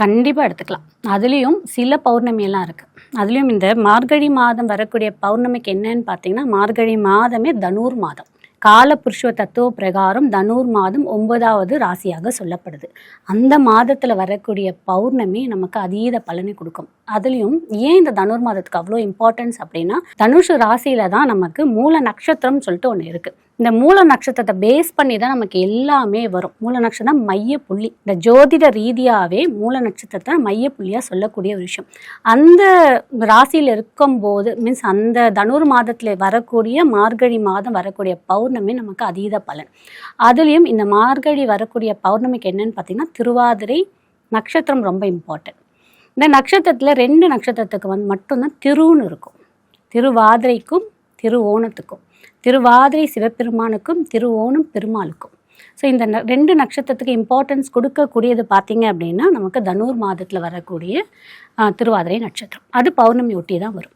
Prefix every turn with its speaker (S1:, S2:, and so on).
S1: கண்டிப்பாக எடுத்துக்கலாம். அதுலேயும் சில பௌர்ணமி எல்லாம் இருக்குது அதுலேயும் இந்த மார்கழி மாதம் வரக்கூடிய பௌர்ணமிக்கு என்னன்னு பார்த்தீங்கன்னா மார்கழி மாதமே தனுர் மாதம். காலபுருஷ தத்துவ பிரகாரம் தனுர் மாதம் ஒன்பதாவது ராசியாக சொல்லப்படுது. அந்த மாதத்தில் வரக்கூடிய பௌர்ணமி நமக்கு அதீத பலனை கொடுக்கும். அதுலேயும் ஏன் இந்த தனுர் மாதத்துக்கு அவ்வளோ இம்பார்ட்டன்ஸ் அப்படின்னா தனுஷ் ராசியில தான் நமக்கு மூல நட்சத்திரம்னு சொல்லிட்டு ஒன்று இருக்குது இந்த மூல நட்சத்திரத்தை பேஸ் பண்ணி தான் நமக்கு எல்லாமே வரும். மூல நட்சத்திரம் மைய புள்ளி. இந்த ஜோதிட ரீதியாகவே மூல நட்சத்திரத்தை மைய புள்ளியாக சொல்லக்கூடிய ஒரு விஷயம். அந்த ராசியில் இருக்கும்போது மீன்ஸ் அந்த தனுர் மாதத்தில் வரக்கூடிய மார்கழி மாதம் வரக்கூடிய பௌர்ணமி நமக்கு அதீத பலன். அதுலேயும் இந்த மார்கழி வரக்கூடிய பௌர்ணமிக்கு என்னன்னு பார்த்தீங்கன்னா திருவாதிரை நட்சத்திரம் ரொம்ப இம்பார்ட்டன்ட் இந்த நட்சத்திரத்தில் ரெண்டு நட்சத்திரத்துக்கு வந்து மட்டும்தான் திருன்னு இருக்கும். திருவாதிரைக்கும் திருவோணத்துக்கும் திருவாதிரை சிவபெருமானுக்கும் திருவோணம் பெருமாளுக்கும். ஸோ இந்த ரெண்டு நட்சத்திரத்துக்கு இம்பார்ட்டன்ஸ் கொடுக்கக்கூடியது பார்த்தீங்க அப்படின்னா நமக்கு தனூர் மாதத்தில் வரக்கூடிய திருவாதிரை நட்சத்திரம். அது பௌர்ணமி ஒட்டி தான் வரும்.